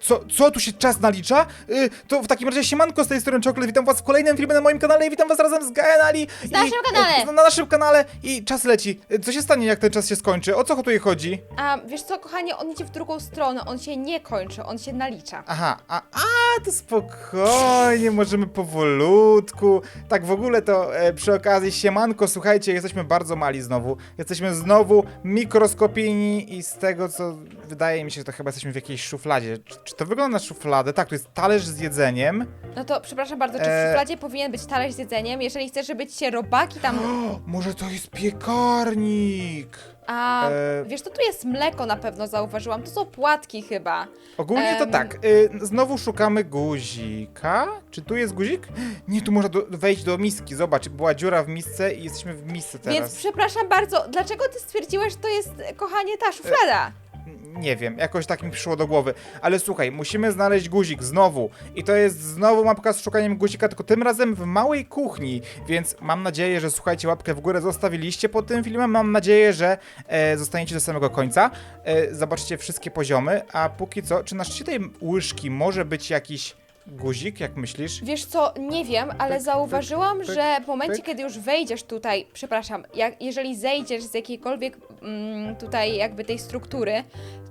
Co, co tu się czas nalicza? E, To w takim razie siemanko z tej strony Czoklet, witam was w kolejnym filmie na moim kanale i witam was razem z Gaenali. Z naszym kanale. Na naszym kanale i czas leci. E, Co się stanie jak ten czas się skończy? O co tu chodzi? A wiesz co, kochanie, on idzie w drugą stronę, on się nie kończy, on się nalicza. Aha, a, a to spokojnie, możemy powolutku. Tak w ogóle to e, przy okazji siemanko, słuchajcie, jesteśmy bardzo mali znowu. Jesteśmy znowu mikroskopijni i z tego co wydaje mi się, to chyba jesteśmy w jakiejś szufladzie. Czy, czy to wygląda na szufladę? Tak, to jest talerz z jedzeniem. No to przepraszam bardzo, czy w E. szufladzie powinien być talerz z jedzeniem? Jeżeli chcesz, żeby ci się robaki tam... O, może to jest piekarnik? A E. wiesz, to tu jest mleko na pewno zauważyłam, to są płatki chyba. Ogólnie to Em. tak, y, znowu szukamy guzika. Czy tu jest guzik? Nie, tu można do, wejść do miski. Zobacz, była dziura w misce i jesteśmy w misce teraz. Więc przepraszam bardzo, dlaczego ty stwierdziłeś, że to jest, kochanie, ta szuflada? Nie wiem, jakoś tak mi przyszło do głowy. Ale słuchaj, musimy znaleźć guzik znowu. I to jest znowu mapka z szukaniem guzika, tylko tym razem w małej kuchni. Więc mam nadzieję, że słuchajcie, łapkę w górę zostawiliście pod tym filmem. Mam nadzieję, że e, zostaniecie do samego końca. E, zobaczcie wszystkie poziomy. A póki co, czy na szczycie tej łyżki może być jakiś guzik, jak myślisz? Wiesz co, nie wiem, ale Pyk, zauważyłam, pyk, że w momencie, pyk. kiedy już wejdziesz tutaj, przepraszam, jak, jeżeli zejdziesz z jakiejkolwiek mm, tutaj jakby tej struktury,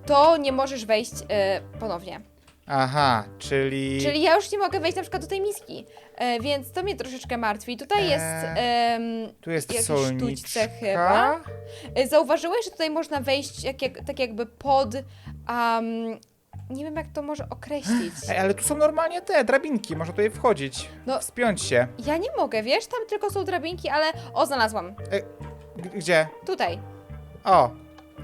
to nie możesz wejść e, ponownie. Aha, czyli... Czyli ja już nie mogę wejść na przykład do tej miski, e, więc to mnie troszeczkę martwi. Tutaj Eee, jest em, Tu jest jakieś solniczka. sztućce chyba. E, Zauważyłeś, że tutaj można wejść jak, jak, tak jakby pod. Nie wiem, jak to może określić. Ej, ale tu są normalnie te drabinki, można tutaj wchodzić, No. wspiąć się. Ja nie mogę, wiesz, tam tylko są drabinki, ale. O, znalazłam. G- gdzie? Tutaj. O,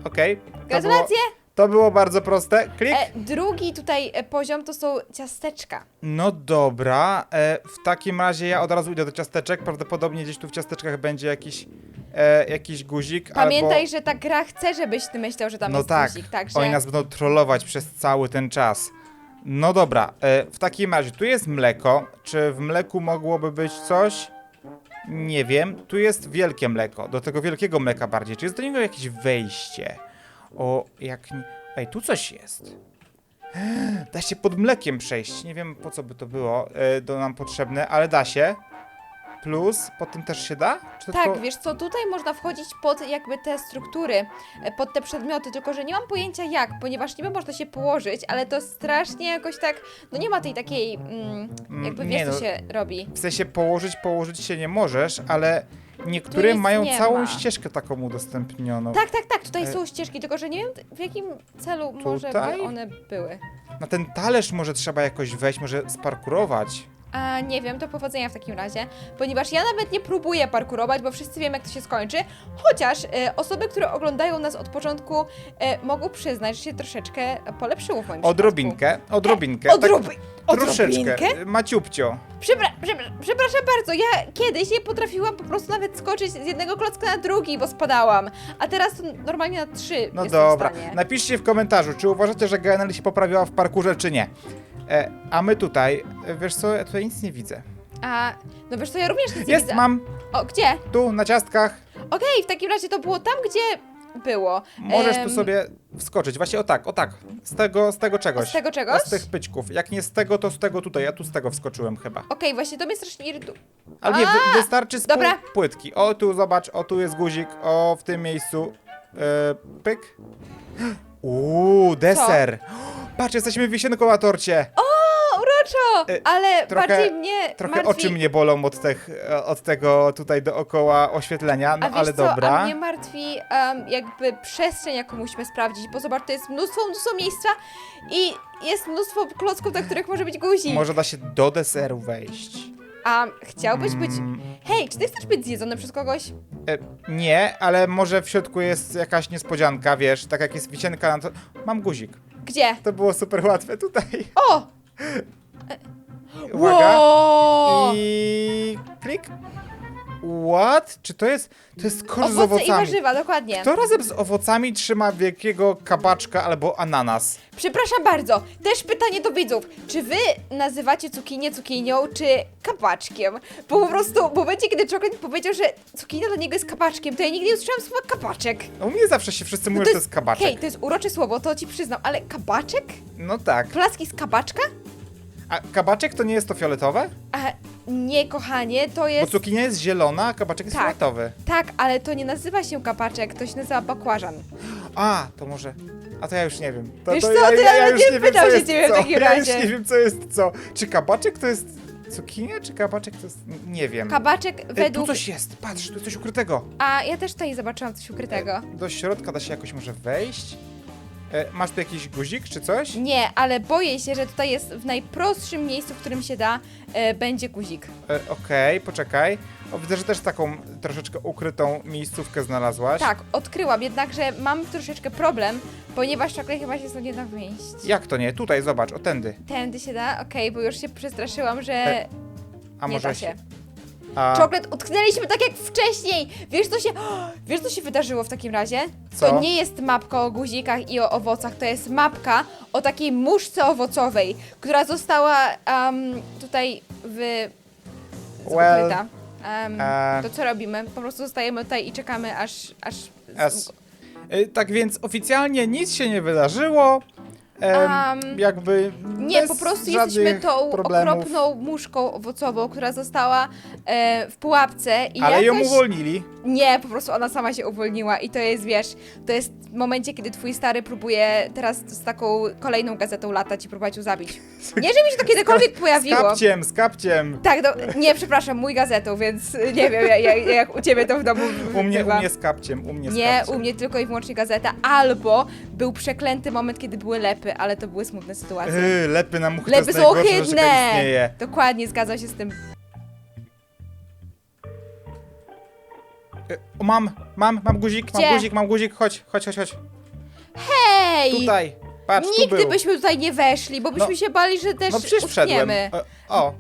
okej. To było- Gratulacje! To było bardzo proste. Klik. E, drugi tutaj e, poziom to są ciasteczka. No dobra, e, w takim razie ja od razu idę do ciasteczek. Prawdopodobnie gdzieś tu w ciasteczkach będzie jakiś, e, jakiś guzik. Pamiętaj, albo... że ta gra chce, żebyś ty myślał, że tam No jest tak, guzik, także. oni nas będą trollować przez cały ten czas. No dobra, e, w takim razie tu jest mleko. Czy w mleku mogłoby być coś? Nie wiem. Tu jest wielkie mleko. Do tego wielkiego mleka bardziej. Czy jest do niego jakieś wejście? O, jak nie... Ej, tu coś jest. Da się pod mlekiem przejść. Nie wiem po co by to było e, do nam potrzebne, ale da się. Plus, pod tym też się da? Czy to Tak, tylko... wiesz co, tutaj można wchodzić pod jakby te struktury, e, pod te przedmioty, tylko że nie mam pojęcia jak, ponieważ niby można się położyć, ale to strasznie jakoś tak, no nie ma tej takiej, mm, Mm, jakby wiesz no. co się robi. W sensie położyć, położyć się nie możesz, ale niektóre mają nie całą ma. ścieżkę taką udostępnioną. Tak, tak, tak, tutaj E, są ścieżki, tylko że nie wiem w jakim celu może Tutaj? by one były. Na ten talerz może trzeba jakoś wejść, może sparkurować. A nie wiem, to powodzenia w takim razie, ponieważ ja nawet nie próbuję parkurować, bo wszyscy wiemy jak to się skończy, chociaż e, osoby, które oglądają nas od początku e, mogą przyznać, że się troszeczkę polepszyło w moim Odrobinkę, odrobinkę. przypadku. Odrobi tak, troszeczkę. odrobinkę? Maciupcio. Przepra przepra przepraszam bardzo, ja kiedyś nie potrafiłam po prostu nawet skoczyć z jednego klocka na drugi, bo spadałam. A teraz to normalnie na trzy No dobra. Napiszcie w komentarzu, czy uważacie, że GNL się poprawiła w parkurze, czy nie. E, a my tutaj, wiesz co, ja tutaj nic nie widzę. A, no wiesz co, ja również nic nie Jest, widzę. mam, O, gdzie? tu, na ciastkach. Okej, w takim razie to było tam, gdzie było. Możesz Em, tu sobie wskoczyć. Właśnie o tak, o tak. Z tego, z tego czegoś. Z tego czegoś? Z tych pyćków. Jak nie z tego, to z tego tutaj. Ja tu z tego wskoczyłem chyba. Okej, właśnie to mnie strasznie irytuje. Ale nie, wy, wystarczy z pół dobra. płytki. O, tu zobacz, o, tu jest guzik, o, w tym miejscu. E, pyk. Uuu, deser. Patrz, jesteśmy wisienką na torcie. O, uroczo! E, Ale trochę- bardziej mnie Trochę martwi... oczy mnie bolą od, tych, od tego tutaj dookoła oświetlenia, no A wiesz ale co, dobra. a mnie martwi em, jakby przestrzeń, jaką musimy sprawdzić, bo zobacz, to jest mnóstwo, mnóstwo miejsca i jest mnóstwo klocków, na których może być guzik. Może da się do deseru wejść. A chciałbyś być... Mm, Hej, czy ty chcesz być zjedzony przez kogoś? E, nie, ale może w środku jest jakaś niespodzianka, wiesz, tak jak jest wisienka na to. Mam guzik. Gdzie? To było super łatwe tutaj. O! Uwaga. Wow! I klik. What? Czy to jest, to jest kosz z Owoce i owocami? warzywa, dokładnie. Kto razem z owocami trzyma wielkiego kabaczka albo ananas? Przepraszam bardzo, też pytanie do widzów. Czy wy nazywacie cukinię cukinią, czy kabaczkiem? Bo po prostu, w momencie, kiedy Czoklet powiedział, że cukinia dla niego jest kabaczkiem, to ja nigdy nie usłyszałam słowa kabaczek. No, U mnie zawsze się wszyscy mówią, że to jest kabaczek. Hej, to jest urocze słowo, to ci przyznam, ale kabaczek? No tak. Placki z kabaczka? A kabaczek to nie jest to fioletowe? A nie, kochanie, to Bo jest... cukinia jest zielona, a kabaczek jest Tak. fioletowy. Tak, ale to nie nazywa się kabaczek, to się nazywa bakłażan. A, to może... A to ja już nie wiem. To, Wiesz to co, ja, to ja, już nie co się jest ciebie w co. takim Ja już razie. nie wiem, co jest co. Czy kabaczek to jest cukinia, czy kabaczek to jest... Nie wiem. Kabaczek E, Tu według... coś jest, patrz, tu coś ukrytego. A ja też tutaj zobaczyłam coś ukrytego. Do środka da się jakoś może wejść? E, masz tu jakiś guzik czy coś? Nie, ale boję się, że tutaj jest w najprostszym miejscu, w którym się da, e, będzie guzik. E, Okej, poczekaj. O, widzę, że też taką troszeczkę ukrytą miejscówkę znalazłaś. Tak, odkryłam, jednakże mam troszeczkę problem, ponieważ czoklet chyba się stąd nie da wyjść. Jak to nie? Tutaj, zobacz, o tędy. Tędy się da? Okej, bo już się przestraszyłam, że E, A nie może da się. A, Czoklet utknęliśmy tak jak wcześniej! Wiesz co się, wiesz co się wydarzyło w takim razie? Co? To nie jest mapka o guzikach i o owocach, to jest mapka o takiej muszce owocowej, która została em, tutaj w... Well, ukryta. Em, e, to co robimy? Po prostu zostajemy tutaj i czekamy aż... aż S. E, Tak więc oficjalnie nic się nie wydarzyło. Am, jakby Nie, po prostu jesteśmy tą problemów. okropną muszką owocową, która została e, w pułapce i Ale ją jakoś... uwolnili. Nie, po prostu ona sama się uwolniła i to jest, wiesz, to jest w momencie, kiedy twój stary próbuje teraz z taką kolejną gazetą latać i próbować ją zabić. Nie, że mi się to kiedykolwiek Z pojawiło. kapciem, z kapciem. Tak, no, nie, przepraszam, mój gazetą, więc nie wiem, jak, u ciebie to w domu U mnie, u mnie z kapciem, u mnie z Nie, kapciem. u mnie tylko i wyłącznie gazeta, albo był przeklęty moment, kiedy były lepy, ale to były smutne sytuacje. Yy, lepy na muchy to Lepy jest są jaka ohydne! istnieje. Dokładnie, zgadzam się z tym. O, mam, mam, mam guzik, Gdzie? mam guzik, mam guzik, chodź, chodź, chodź, chodź. Hej! Tutaj, patrz, tu Nigdy był. byśmy tutaj nie weszli, bo byśmy No, się bali, że też No przecież wszedłem. utkniemy. E, O,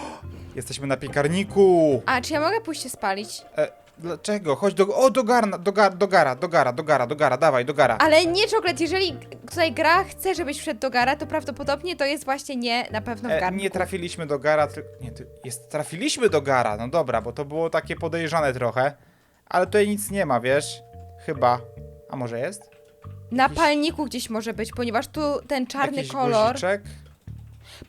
jesteśmy na piekarniku. A, czy ja mogę pójść się spalić? E, dlaczego? Chodź do, o, do garna, do, gar, do gara, do gara, do gara, do gara, dawaj, do gara. Ale nie czoklet, jeżeli tutaj gra chce, żebyś wszedł do gara, to prawdopodobnie to jest właśnie nie na pewno w E, garnku. nie trafiliśmy do gara, tylko, nie, ty, jest, trafiliśmy do gara, no dobra, bo to było takie podejrzane trochę. Ale tutaj nic nie ma, wiesz? Chyba. A może jest? Na palniku gdzieś może być, ponieważ tu ten czarny Jakiś kolor. guziczek?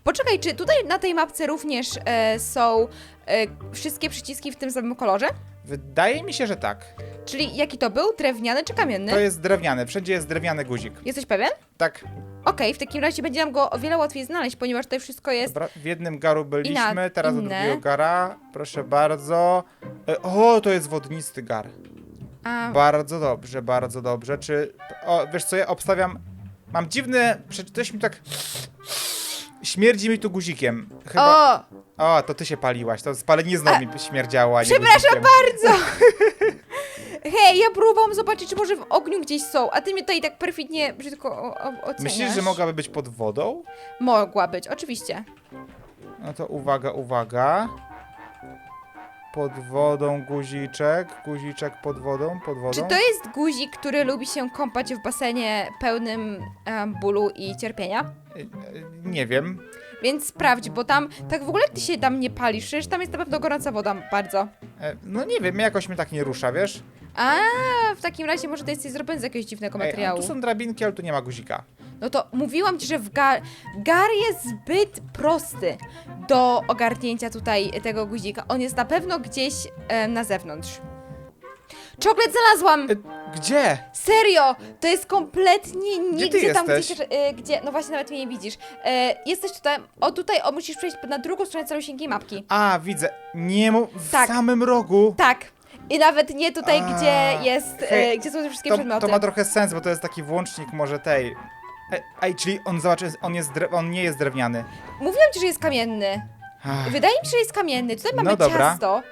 Poczekaj, czy tutaj na tej mapce również e, są e, wszystkie przyciski w tym samym kolorze? Wydaje mi się, że tak. Czyli jaki to był? Drewniany czy kamienny? To jest drewniany, wszędzie jest drewniany guzik. Jesteś pewien? Tak, Okej, w takim razie będzie nam go o wiele łatwiej znaleźć, ponieważ tutaj wszystko jest. dobra, w jednym garu byliśmy, na teraz do inne. drugiego gara. Proszę bardzo. E, o, to jest wodnisty gar. A, Bardzo dobrze, bardzo dobrze. Czy. O, wiesz co, ja obstawiam. Mam dziwne. Przeczytałeś mi tak. Śmierdzi mi tu guzikiem. Chyba. o! O, to ty się paliłaś. To spalenizną A- mi śmierdziała. a nie Przepraszam guzikiem. bardzo! Hej, ja próbowałam zobaczyć, czy może w ogniu gdzieś są, a ty mnie tutaj tak perfidnie brzydko o, o, oceniasz. Myślisz, że mogłaby być pod wodą? Mogła być, oczywiście. No to uwaga, uwaga. Pod wodą guziczek, guziczek pod wodą, pod wodą. Czy to jest guzik, który lubi się kąpać w basenie pełnym em, bólu i cierpienia? E, e, Nie wiem. Więc sprawdź, bo tam, tak w ogóle ty się tam nie palisz, przecież tam jest na pewno gorąca woda bardzo. E, No nie wiem, jakoś mnie tak nie rusza, wiesz? A, w takim razie może to jest zrobione z jakiegoś dziwnego Ej, a materiału. tu są drabinki, ale tu nie ma guzika. No to mówiłam ci, że w gar... gar jest zbyt prosty do ogarnięcia tutaj tego guzika. On jest na pewno gdzieś e, na zewnątrz. Czoklet znalazłam! E, Gdzie? Serio! To jest kompletnie nigdzie tam, jesteś? gdzie, e, gdzie... No właśnie, nawet mnie nie widzisz. E, jesteś tutaj... O, tutaj o, musisz przejść na drugą stronę calusieńkiej mapki. A, widzę. Nie mu w Tak. samym rogu. Tak. I nawet nie tutaj, A, gdzie jest... E, hej, gdzie są te wszystkie To, przedmioty. to ma trochę sens, bo to jest taki włącznik może tej. Ej, czyli on zobacz, on, jest dre... on nie jest drewniany. Mówiłam ci, że jest kamienny. Ach, Wydaje mi się, że jest kamienny. Tutaj mamy No dobra. ciasto.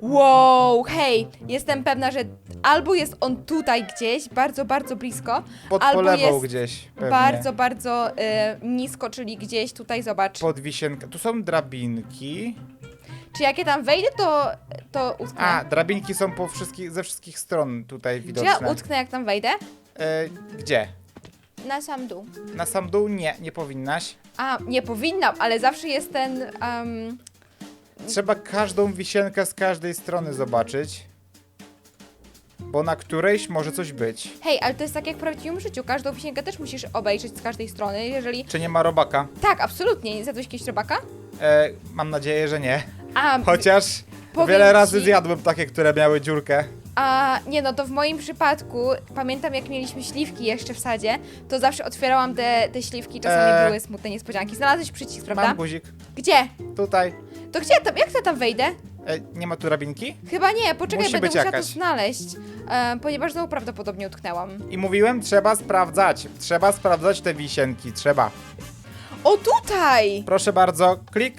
Wow, hej, jestem pewna, że albo jest on tutaj gdzieś, bardzo, bardzo blisko, pod albo polewą jest gdzieś. Pewnie. bardzo, bardzo e, nisko, czyli gdzieś tutaj, zobacz. Pod wisienkę. Tu są drabinki. Czy jak ja tam wejdę, to, to utknę? A, drabinki są po wszystkich, ze wszystkich stron tutaj Czy widoczne. ja utknę, jak tam wejdę? E, gdzie? Na sam dół. Na sam dół? Nie, nie powinnaś. A, nie powinnam, ale zawsze jest ten... Trzeba każdą wisienkę z każdej strony zobaczyć. Bo na którejś może coś być. hej, ale to jest tak jak w prawdziwym życiu. Każdą wisienkę też musisz obejrzeć z każdej strony, jeżeli... Czy nie ma robaka? Tak, absolutnie. Nie zjadłeś kiedyś robaka? E, mam nadzieję, że nie. A, Chociaż Powiem wiele razy ci- zjadłem takie, które miały dziurkę. A nie no, to w moim przypadku, pamiętam jak mieliśmy śliwki jeszcze w sadzie, to zawsze otwierałam te, te śliwki, czasami Eee. były smutne niespodzianki. Znalazłeś przycisk, prawda? Mam guzik. Gdzie? Tutaj. To gdzie tam, jak ja tam wejdę? E, nie ma tu drabinki? Chyba nie, poczekaj, Musi będę być musiała jakaś. to znaleźć, e, ponieważ znowu prawdopodobnie utknęłam. I mówiłem, trzeba sprawdzać. Trzeba sprawdzać te wisienki. Trzeba. O, tutaj! Proszę bardzo, klik.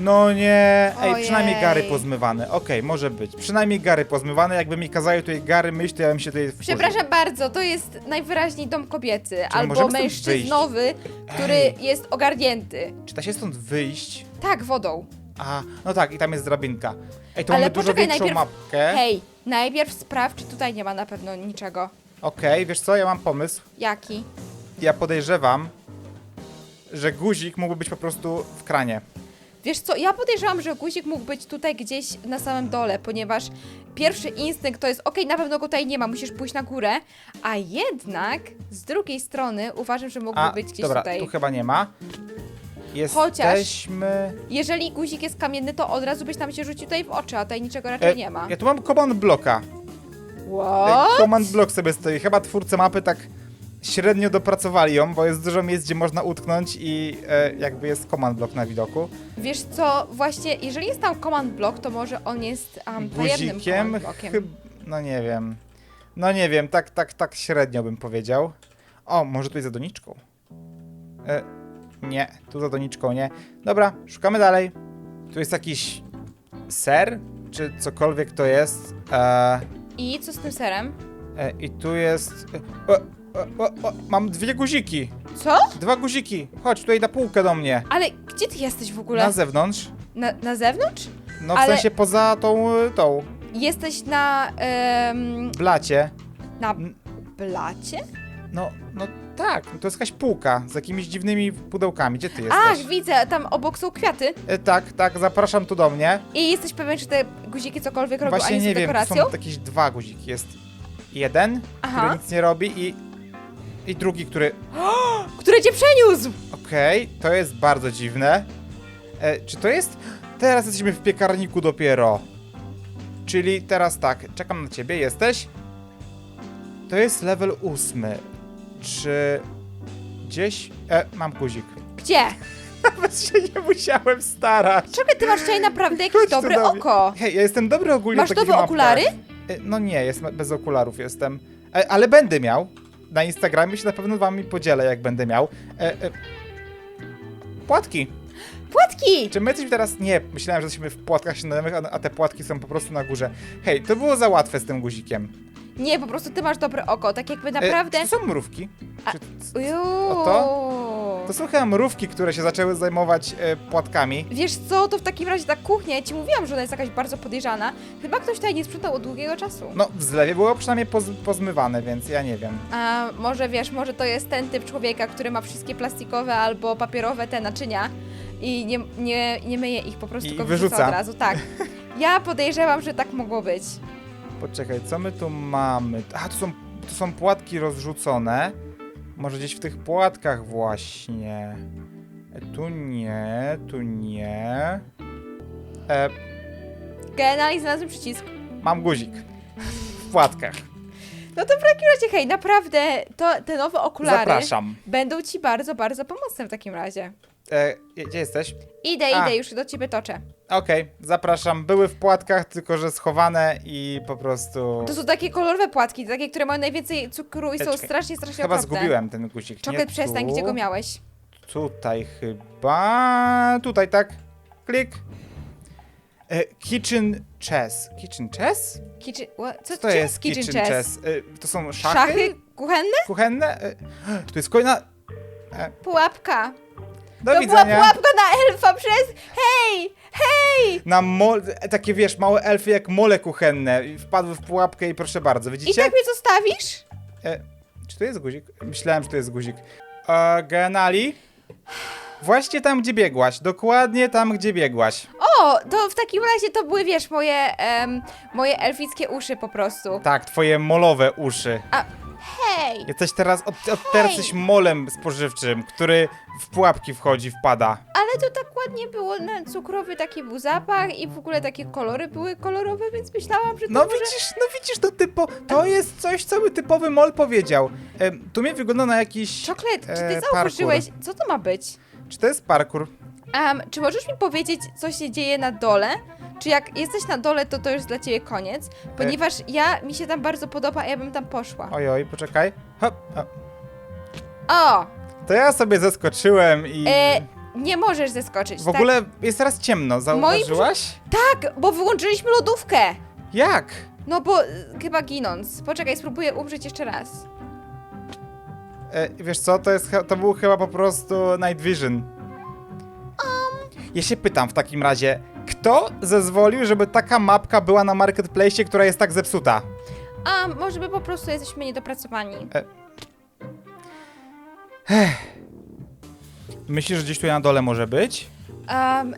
No nie. Ej, Ojej. przynajmniej gary pozmywane. Okej, może być. Przynajmniej gary pozmywane. Jakby mi kazały tutaj gary myć, to ja bym się tutaj wkurzył. Przepraszam bardzo, to jest najwyraźniej dom kobiety, albo możemy stąd mężczyznowy, który Ej. jest ogarnięty. Czy da się stąd wyjść? Tak, wodą. A, no tak, i tam jest drabinka. Ej, to Ale mamy dużo poczekaj, większą najpierw- mapkę. Hej, najpierw sprawdź, czy tutaj nie ma na pewno niczego. Okej, wiesz co, ja mam pomysł. Jaki? Ja podejrzewam, że guzik mógłby być po prostu w kranie. Wiesz co, ja podejrzewam, że guzik mógł być tutaj gdzieś na samym dole, ponieważ pierwszy instynkt to jest, okej, na pewno go tutaj nie ma, musisz pójść na górę, a jednak z drugiej strony uważam, że mógłby A, być gdzieś dobra, tutaj. tu chyba nie ma. Chociaż- Jesteśmy... Jeżeli guzik jest kamienny, to od razu byś tam się rzucił tutaj w oczy, a tutaj niczego raczej E, nie ma. Ja tu mam command blocka. What? Command block sobie stoi. Chyba twórcy mapy tak średnio dopracowali ją, bo jest dużo miejsc, gdzie można utknąć i e, jakby jest command block na widoku. Wiesz co, właśnie, jeżeli jest tam command block, to może on jest um, tajemnym Guzikiem command blockiem. chyb... No nie wiem. No nie wiem, tak, tak, tak średnio bym powiedział. O, może tu jest za doniczką. E, nie, tu za doniczką nie. Dobra, szukamy dalej. Tu jest jakiś ser, czy cokolwiek to jest. E, I co z tym serem? e, I tu jest... E, o, o, mam dwie guziki. Co? Dwa guziki. Chodź tutaj na półkę do mnie. Ale gdzie ty jesteś w ogóle? Na zewnątrz. Na, na zewnątrz? No w Ale- sensie poza tą, y, tą, Jesteś na... em, blacie. na N- blacie? No, no tak, to jest jakaś półka z jakimiś dziwnymi pudełkami. Gdzie ty jesteś? Ach, widzę, tam obok są kwiaty. E, tak, tak, zapraszam tu do mnie. I jesteś pewien, czy te guziki cokolwiek robią, a Właśnie nie są nie wiem, dekoracją? są jakieś dwa guziki. Jest jeden, Aha. który nic nie robi i, i drugi, który... Który cię przeniósł! Okej, to jest bardzo dziwne. E, czy to jest... Teraz jesteśmy w piekarniku dopiero. Czyli teraz tak, czekam na ciebie, jesteś? To jest level ósmy. Czy gdzieś... E, mam guzik. Gdzie? Nawet się nie musiałem starać. Czekaj, ty masz dzisiaj naprawdę jakieś Chodź tu dobre do mnie. oko. Hej, ja jestem dobry ogólnie Masz w takich nowe mapkach. okulary? E, No nie, jest, bez okularów jestem. E, ale będę miał. Na Instagramie się na pewno wami podzielę, jak będę miał. E, e, płatki. Płatki! Czy my jesteśmy teraz... Nie, myślałem, że jesteśmy w płatkach śniadaniowych, a, a te płatki są po prostu na górze. Hej, to było za łatwe z tym guzikiem. Nie, po prostu ty masz dobre oko, tak jakby E, naprawdę... czy to są mrówki? A- Czy, to są chyba mrówki, które się zaczęły zajmować e, płatkami. Wiesz co, to w takim razie ta kuchnia, ja ci mówiłam, że ona jest jakaś bardzo podejrzana. Chyba ktoś tutaj nie sprzątał od długiego czasu. No, w zlewie było przynajmniej poz, pozmywane, więc ja nie wiem. A może wiesz, może to jest ten typ człowieka, który ma wszystkie plastikowe albo papierowe te naczynia i nie, nie, nie myje ich, po prostu I go wyrzuca. od razu. Tak. Ja podejrzewam, że tak mogło być. Poczekaj, co my tu mamy? A, tu są, tu są płatki rozrzucone. Może gdzieś w tych płatkach właśnie. E, tu nie, tu nie. E, Generalnie znalazłem przycisk. mam guzik. W płatkach. No to w takim razie, hej, naprawdę, to te nowe okulary Zapraszam. będą ci bardzo, bardzo pomocne w takim razie. E, gdzie jesteś? Idę, A. idę, już do ciebie toczę. Okej, zapraszam. Były w płatkach, tylko że schowane i po prostu... To są takie kolorowe płatki, takie, które mają najwięcej cukru i są Czekaj, strasznie, strasznie Chyba okropne. zgubiłem ten guzik. Czekaj, nie przestań, tu. gdzie go miałeś? Tutaj chyba. Tutaj tak. Klik. E, kitchen chess. Kitchen chess? Kitchen, what? Co, to jest kitchen, chess? E, to są szachy? Szachy kuchenne? Kuchenne? E, tu jest kolejna. Pułapka. Do to widzenia. była pułapka na elfa przez... Hej! Hej! Na mol... takie wiesz, małe elfy jak mole kuchenne. I Wpadły w pułapkę i proszę bardzo, I widzicie? tak mnie zostawisz? E, czy to jest guzik? Myślałem, że to jest guzik. E, Genali? Właśnie tam, gdzie biegłaś. Dokładnie tam, gdzie biegłaś. O, to w takim razie to były, wiesz, moje, em, moje elfickie uszy po prostu. Tak, twoje molowe uszy. A, hej! Jesteś teraz, od, od teraz jesteś molem spożywczym, który w pułapki wchodzi, wpada. Ale to tak ładnie było, na cukrowy taki był zapach i w ogóle takie kolory były kolorowe, więc myślałam, że to No może... widzisz, no widzisz, to typo, to jest coś, co by typowy mol powiedział. E, tu mnie wygląda na jakiś... Czoklet, czy e, ty zauważyłeś, co to ma być? Czy to jest parkour? Czy możesz mi powiedzieć, co się dzieje na dole? Czy jak jesteś na dole, to to już dla ciebie koniec? Ponieważ ja, mi się tam bardzo podoba, a ja bym tam poszła. Oj, oj, poczekaj. Hop, hop. O! To ja sobie zeskoczyłem i... E, nie możesz zeskoczyć, w ogóle jest teraz ciemno, zauważyłaś? Tak? tak, bo wyłączyliśmy lodówkę! Jak? No bo y, chyba ginąc. Poczekaj, spróbuję umrzeć jeszcze raz. E, wiesz co, to, jest, he- to był chyba po prostu Night Vision. Ja się pytam w takim razie, kto zezwolił, żeby taka mapka była na marketplace, która jest tak zepsuta? A może by po prostu jesteśmy niedopracowani. Myślisz, że gdzieś tutaj na dole może być?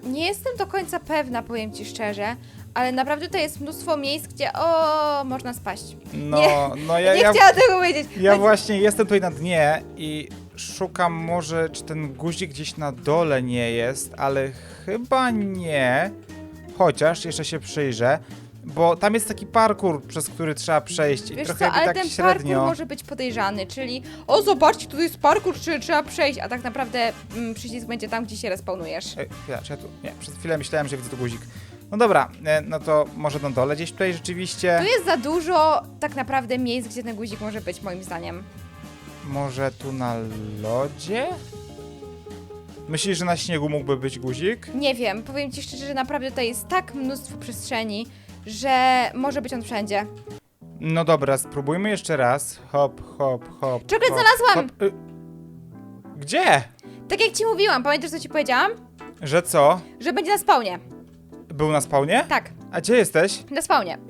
Nie jestem do końca pewna, powiem ci szczerze, ale naprawdę to jest mnóstwo miejsc, gdzie o można spaść. No, no ja, nie ja, chciałam tego powiedzieć. ja No, właśnie jestem tutaj na dnie i szukam może, czy ten guzik gdzieś na dole nie jest, ale chyba nie. Chociaż jeszcze się przyjrzę, bo tam jest taki parkour, przez który trzeba przejść i Wiesz trochę co, jakby ale tak ten średnio. parkour może być podejrzany, czyli o zobaczcie, tutaj jest parkour, czy trzeba przejść, a tak naprawdę mm, przycisk będzie tam, gdzie się respawnujesz. Ej, chwila, czy ja tu... Nie, przez chwilę myślałem, że widzę tu guzik. No dobra, e, no to może na dole gdzieś tutaj rzeczywiście. Tu jest za dużo tak naprawdę miejsc, gdzie ten guzik może być, moim zdaniem. Może tu na lodzie? Myślisz, że na śniegu mógłby być guzik? Nie wiem, powiem ci szczerze, że naprawdę tutaj jest tak mnóstwo przestrzeni, że może być on wszędzie. No dobra, spróbujmy jeszcze raz. Hop, hop, hop. Czekaj, hop, znalazłam! hop. Y, Gdzie? Tak jak ci mówiłam, pamiętasz co ci powiedziałam? Że co? Że będzie na spawnie. Był na spawnie? Tak, A gdzie jesteś? na spawnie.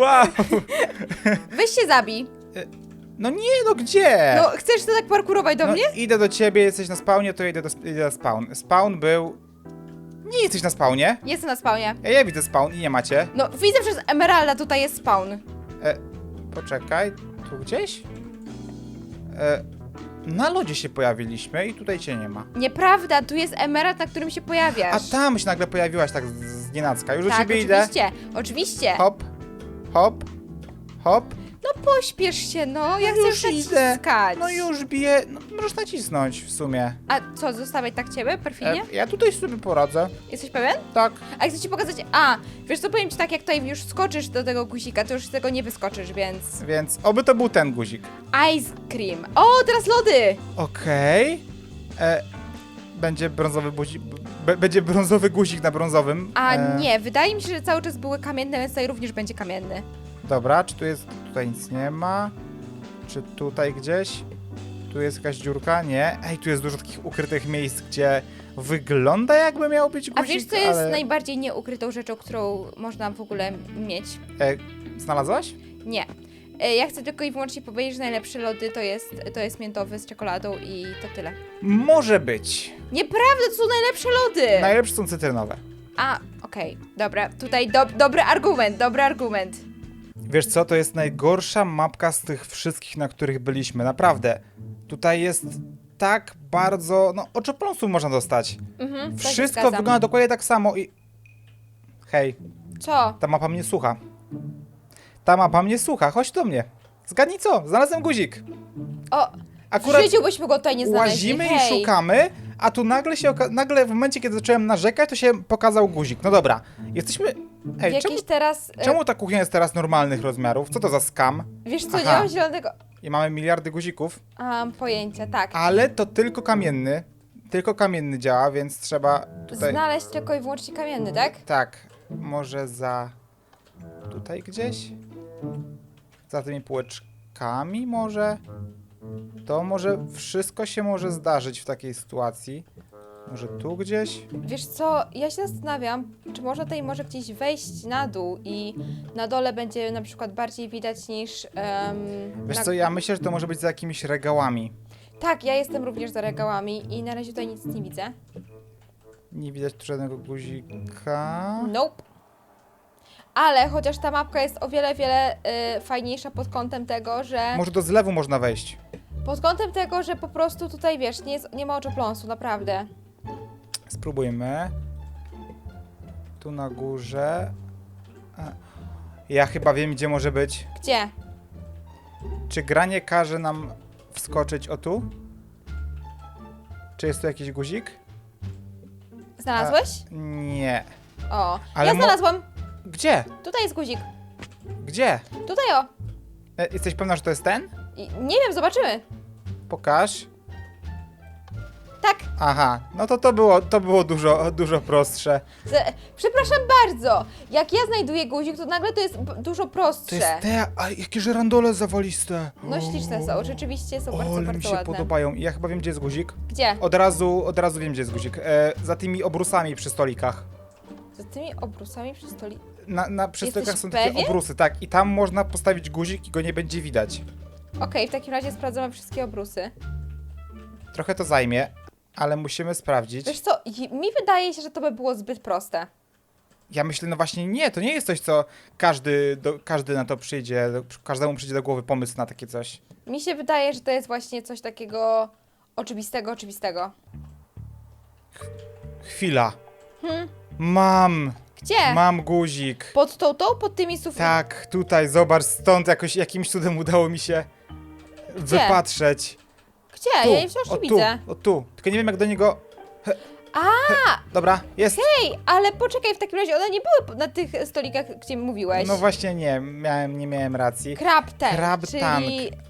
Wow! Weź się zabij. No nie, no gdzie? No, chcesz to tak parkurować do No, mnie? Idę do ciebie, jesteś na spawnie, to idę do, idę do spawn. Spawn był... Nie jesteś na spawnie. Jestem na spawnie. Ja, ja widzę spawn i nie macie. No, widzę przez Emeralda, tutaj jest spawn. E, poczekaj, tu gdzieś? E, na lodzie się pojawiliśmy i tutaj cię nie ma. Nieprawda, tu jest Emerald, na którym się A pojawiasz. tam się nagle pojawiłaś tak z, z nienacka. Już do tak, ciebie idę. oczywiście, oczywiście. Hop, hop, hop. No pośpiesz się, no, ja chcę już już idę. naciskać. No już biję. No, możesz nacisnąć w sumie. A co, zostawiać tak ciebie, perfidnie? E, ja tutaj sobie poradzę. Jesteś pewien? Tak. A chcę ci pokazać, a, wiesz co, powiem ci tak, jak tutaj już skoczysz do tego guzika, to już z tego nie wyskoczysz, więc... Więc oby to był ten guzik. Ice cream. O, teraz lody! Okej. E, Będzie brązowy guzik. Będzie brązowy guzik na brązowym. A E, nie, wydaje mi się, że cały czas były kamienne, więc tutaj również będzie kamienny. Dobra, czy tu jest. Tutaj nic nie ma? Czy tutaj gdzieś? Tu jest jakaś dziurka? Nie. Ej, tu jest dużo takich ukrytych miejsc, gdzie wygląda jakby miał być guzik, A wiesz, co jest ale... najbardziej nieukrytą rzeczą, którą można w ogóle mieć? E, znalazłaś? Nie. E, Ja chcę tylko i wyłącznie powiedzieć, że najlepsze lody to jest, to jest miętowy z czekoladą i to tyle. Może być. Nieprawda, to są najlepsze lody! Najlepsze są cytrynowe. A, okej, dobra, tutaj do, dobry argument, dobry argument. Wiesz co, to jest najgorsza mapka z tych wszystkich, na których byliśmy. Naprawdę. Tutaj jest tak bardzo. No, oczopląsów można dostać. Mhm, to się Wszystko zgadzam. wygląda dokładnie tak samo i. Hej, Co? ta mapa mnie słucha. Ta mapa mnie słucha, chodź do mnie. Zgadnij co? Znalazłem guzik. O, Akurat w życiu byśmy go tutaj nie znaleźli. łazimy i Hej. szukamy, a tu nagle się oka- nagle w momencie, kiedy zacząłem narzekać, to się pokazał guzik. No dobra, jesteśmy... Ej, Jakiś czemu, teraz... e, czemu ta kuchnia jest teraz normalnych rozmiarów? Co to za skam? Wiesz co, nie Aha. mam zielonego... I mamy miliardy guzików, Mam pojęcia, tak. ale to tylko kamienny. Tylko kamienny działa, więc trzeba tutaj... Znaleźć tylko i wyłącznie kamienny, tak? Tak, może za... Tutaj gdzieś? Za tymi półeczkami może? To może wszystko się może zdarzyć w takiej sytuacji. Może tu gdzieś? Wiesz co, ja się zastanawiam, czy można tutaj może gdzieś wejść na dół i na dole będzie na przykład bardziej widać niż... em, Wiesz na... co, ja myślę, że to może być za jakimiś regałami. Tak, ja jestem również za regałami i na razie tutaj nic nie widzę. Nie widać tu żadnego guzika. Nope. Ale chociaż ta mapka jest o wiele, wiele y, fajniejsza pod kątem tego, że... Może do zlewu można wejść. Pod kątem tego, że po prostu tutaj, wiesz, nie, jest, nie ma oczopląsu, naprawdę. Spróbujmy. Tu na górze. A. Ja chyba wiem, gdzie może być. Gdzie? Czy granie każe nam wskoczyć o tu? Czy jest tu jakiś guzik? Znalazłeś? Nie. O, Ale ja mo- znalazłam. Gdzie? Tutaj jest guzik. Gdzie? Tutaj o. E, jesteś pewna, że to jest ten? I, nie wiem, zobaczymy. Pokaż. Tak. Aha, no to to było, to było dużo, dużo prostsze. Z, przepraszam bardzo. Jak ja znajduję guzik, to nagle to jest b- dużo To prostsze. jest te, a jakie żerandole zawaliste. No śliczne są, rzeczywiście są O, bardzo, ale mi bardzo się ładne. podobają. I ja chyba wiem, gdzie jest guzik. Gdzie? Od razu, od razu wiem, gdzie jest guzik. E, za tymi obrusami przy stolikach. Za tymi obrusami przy stoli. Na, na przy Jesteś stolikach są takie pewien? obrusy, tak. I tam można postawić guzik i go nie będzie widać. Okej, w takim razie sprawdzamy wszystkie obrusy. Trochę to zajmie, ale musimy sprawdzić. Wiesz co, mi wydaje się, że to by było zbyt proste. Ja myślę, no właśnie nie, to nie jest coś, co każdy, do, każdy na to przyjdzie, do, każdemu przyjdzie do głowy pomysł na takie coś. Mi się wydaje, że to jest właśnie coś takiego oczywistego, oczywistego. Chwila. Hmm, Mam, gdzie? mam guzik. Pod tą, tą, pod tymi sufitami. Tak, tutaj, zobacz, stąd jakoś jakimś cudem udało mi się wypatrzeć. Gdzie? Tu, ja jej wciąż o nie tu, widzę. o tu. Tylko nie wiem jak do niego... He, A, he. Dobra, jest. Ej, ale poczekaj, w takim razie one nie były na tych stolikach, gdzie mówiłeś. No właśnie nie, miałem, nie miałem racji. Krab ten, Krab czyli... tank,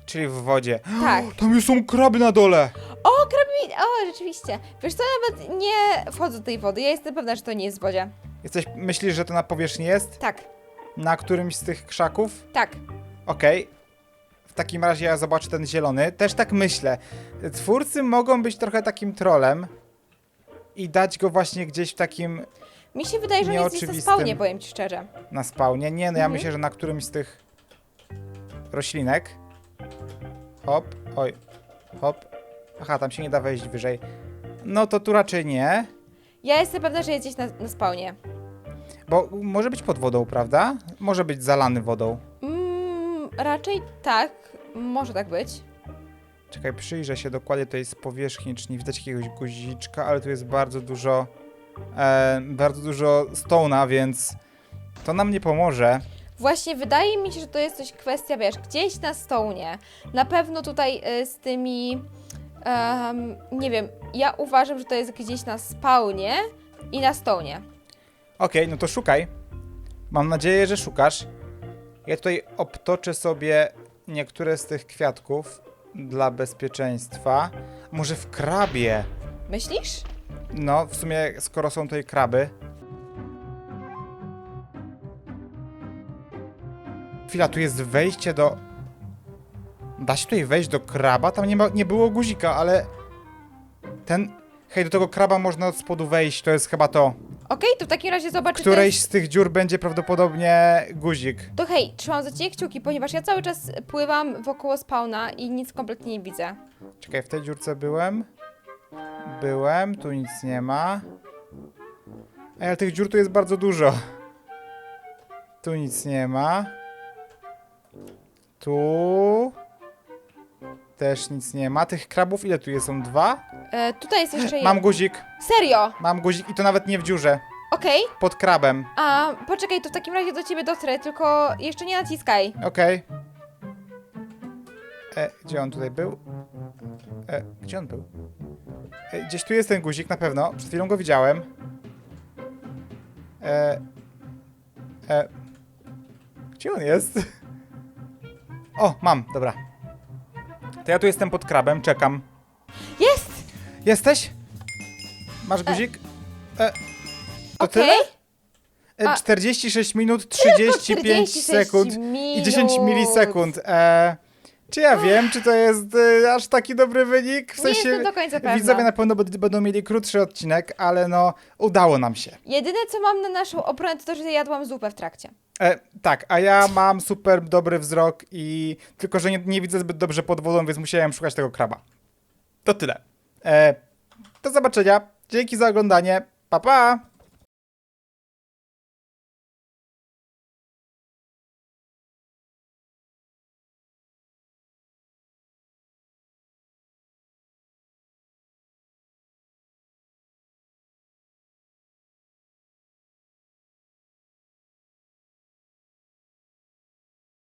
czyli w wodzie. Tak. Tam są kraby na dole. O, krabi... O, rzeczywiście. Wiesz co, nawet nie wchodzę do tej wody. Ja jestem pewna, że to nie jest w wodzie. Jesteś, myślisz, że to na powierzchni jest? Tak, Na którymś z tych krzaków? tak. Okej. W takim razie ja zobaczę ten zielony. Też tak myślę. Twórcy mogą być trochę takim trolem i dać go właśnie gdzieś w takim Mi się wydaje, że on jest gdzieś na Nieoczywistym. spawnie, powiem ci szczerze. na spawnie. Nie, no ja Mhm. myślę, że na którymś z tych roślinek. Hop, oj, hop. Aha, tam się nie da wejść wyżej. No to tu raczej nie, Ja jestem pewna, że jest gdzieś na, na spawnie. bo może być pod wodą, prawda? Może być zalany wodą. Mm, raczej tak. Może tak być. Czekaj, przyjrzę się dokładnie tutaj z powierzchni, czy nie widać jakiegoś guziczka, ale tu jest bardzo dużo, e, bardzo dużo stona, więc to nam nie pomoże. Właśnie wydaje mi się, że to jest coś kwestia, wiesz, gdzieś na stołnie. Na pewno tutaj y, z tymi. em, nie wiem, ja uważam, że to jest gdzieś na spawnie i na stołnie. Okej, no to szukaj. Mam nadzieję, że szukasz. Ja tutaj obtoczę sobie niektóre z tych kwiatków dla bezpieczeństwa. Może w krabie? Myślisz? No, w sumie, skoro są tutaj kraby. Chwila, tu jest wejście do. Da się tutaj wejść do kraba? Tam nie, ma, nie było guzika, ale. Ten. Hej, do tego kraba można od spodu wejść, to jest chyba to. Okej, to w takim razie W zobacz, czy to którejś z tych dziur będzie prawdopodobnie guzik. To hej, trzymam za ciebie kciuki, ponieważ ja cały czas pływam wokoło spawna i nic kompletnie nie widzę. Czekaj, w tej dziurce byłem. Byłem, tu nic nie ma. Ej, Ale tych dziur tu jest bardzo dużo. Tu nic nie ma. Tu. Też nic nie ma. Tych krabów ile tu jest? Są dwa? E, tutaj jest jeszcze Mam jeden. guzik. Serio? Mam guzik i to nawet nie w dziurze. Okej. Pod krabem. A, poczekaj, to w takim razie do ciebie dotrę, tylko jeszcze nie naciskaj. Okej. E, gdzie on tutaj był? E, gdzie on był? E, gdzieś tu jest ten guzik, na pewno. Przed chwilą go widziałem. E, e, gdzie on jest? O, mam, dobra. To ja tu jestem pod krabem, czekam. Jest! Jesteś? Masz guzik? E, to Okej. tyle? E, A- 46 minut 35 46 sekund i 10 minut. milisekund. E, Czy ja wiem, czy to jest y, aż taki dobry wynik? W Nie sensie jestem do końca pewna. widzowie na pewno będą- będą mieli krótszy odcinek, ale no udało nam się. Jedyne, co mam na naszą obronę, to to, że jadłam zupę w trakcie. E, tak, a ja mam super dobry wzrok i tylko, że nie, nie widzę zbyt dobrze pod wodą, więc musiałem szukać tego kraba. To tyle. E, do zobaczenia. Dzięki za oglądanie. Pa pa!